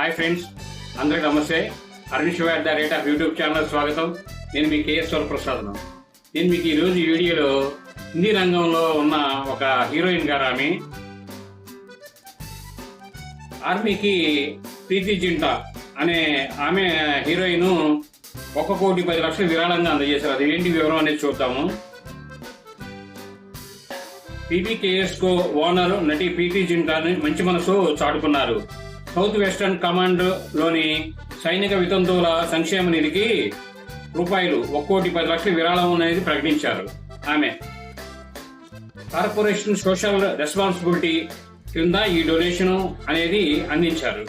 Hi friends అందరికి నమస్తే. Arun Shiva at the rate of YouTube channel స్వాగతం. నేను మీ కేఎస్ ప్రసాద్ నేను మీకు ఈరోజు ఈ వీడియోలో హిందీ రంగంలో ఉన్న ఒక హీరోయిన్ గారు ఆమె. ఆర్మీకి ప్రీతి జింటా అనే ఆమె హీరోయిన్ ఒక కోటి పది లక్షలు విరాళంగా అందజేశారు. అది ఏంటి వివరం అనేది చూద్దాము. పీబీకేఎస్ కో ఓనర్ నటి పీటీ జింటాని మంచి మనసు చాటుకున్నారు. సౌత్ వెస్టర్న్ కమాండ్లోని సైనిక వితంతువుల సంక్షేమ నిధికి రూపాయలు ఒక్కోటి పది లక్షల విరాళం అనేది ప్రకటించారు. ఆమె కార్పొరేషన్ సోషల్ రెస్పాన్సిబిలిటీ కింద ఈ డొనేషన్ అనేది అందించారు.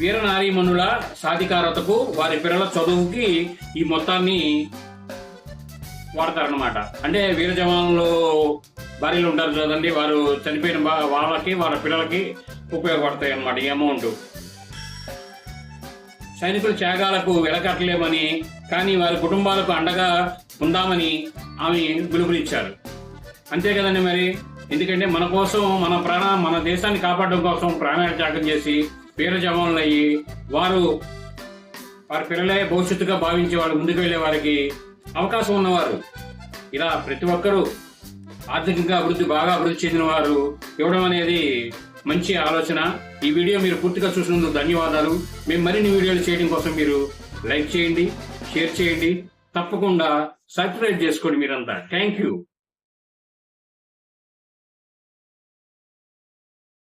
వీరనారీమణుల సాధికారతకు వారి పిల్లల చదువుకి ఈ మొత్తాన్ని వాడతారనమాట అంటే వీర జవాన్లు భార్యలు ఉంటారు కదండి వారు చనిపోయిన వాళ్ళకి వాళ్ళ పిల్లలకి ఉపయోగపడతాయి అన్నమాట ఈ అమౌంట్. సైనికుల త్యాగాలకు వెలకట్టలేమని కానీ వారి కుటుంబాలకు అండగా ఉందామని ఆమె పిలుపునిచ్చారు. అంతే కదండి మరి? ఎందుకంటే మన కోసం మన ప్రాణ మన దేశాన్ని కాపాడడం కోసం ప్రాణాలు త్యాగం చేసి వీర జవాన్లు అయ్యి వారు వారి పిల్లలే భవిష్యత్తుగా భావించే వాళ్ళు ముందుకు వెళ్ళే వారికి అవకాశం ఉన్నవారు. ఇలా ప్రతి ఒక్కరూ ఆర్థికంగా అభివృద్ధి బాగా అభివృద్ధి చెందిన వారు ఇవ్వడం అనేది మంచి ఆలోచన. ఈ వీడియో మీరు పూర్తిగా చూసినందుకు ధన్యవాదాలు. మేము మరిన్ని వీడియోలు చేయడం కోసం మీరు లైక్ చేయండి షేర్ చేయండి. తప్పకుండా సబ్స్క్రైబ్ చేసుకోండి మీరంతా. Thank you